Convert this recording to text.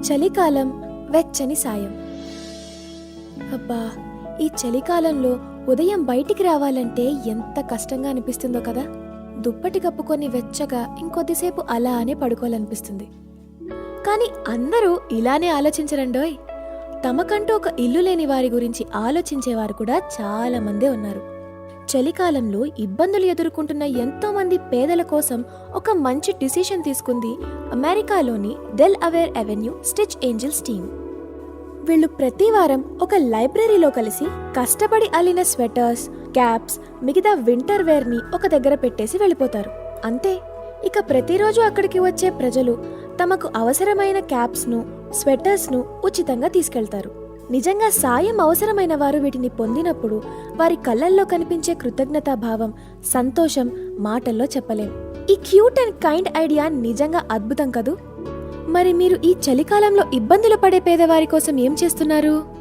చలికాలం వెచ్చని సాయం. అబ్బా ఈ చలికాలంలో ఉదయం బయటికి రావాలంటే ఎంత కష్టంగా అనిపిస్తుందో కదా. దుప్పటి కప్పుకొని వెచ్చగా ఇంకొద్దిసేపు అలానే పడుకోవాలనిపిస్తుంది. కానీ అందరూ ఇలానే ఆలోచించరండోయ్. తమకంటూ ఒక ఇల్లు లేని వారి గురించి ఆలోచించేవారు కూడా చాలా మందే ఉన్నారు. చలికాలంలో ఇబ్బందులు ఎదుర్కొంటున్న ఎంతో మంది పేదల కోసం ఒక మంచి డిసిషన్ తీసుకుంది అమెరికాలోని Delaware avenue stitch angels team. వీళ్ళు ప్రతి వారం ఒక లైబ్రరీలో కలిసి కష్టపడి అల్లిన స్వెటర్స్ క్యాప్స్ మిగతా వింటర్ వేర్ని ఒక దగ్గర పెట్టేసి వెళ్ళిపోతారు. అంతే. ఇక ప్రతిరోజు అక్కడికి వచ్చే ప్రజలు తమకు అవసరమైన క్యాప్స్ను స్వెటర్స్ను ఉచితంగా తీసుకెళ్తారు. నిజంగా సాయం అవసరమైన వారు వీటిని పొందినప్పుడు వారి కళ్ళల్లో కనిపించే కృతజ్ఞతా భావం సంతోషం మాటల్లో చెప్పలేం. ఈ క్యూట్ అండ్ కైండ్ ఐడియా నిజంగా అద్భుతం కదూ? మరి మీరు ఈ చలికాలంలో ఇబ్బందులు పడే పేదవారి కోసం ఏం చేస్తున్నారు?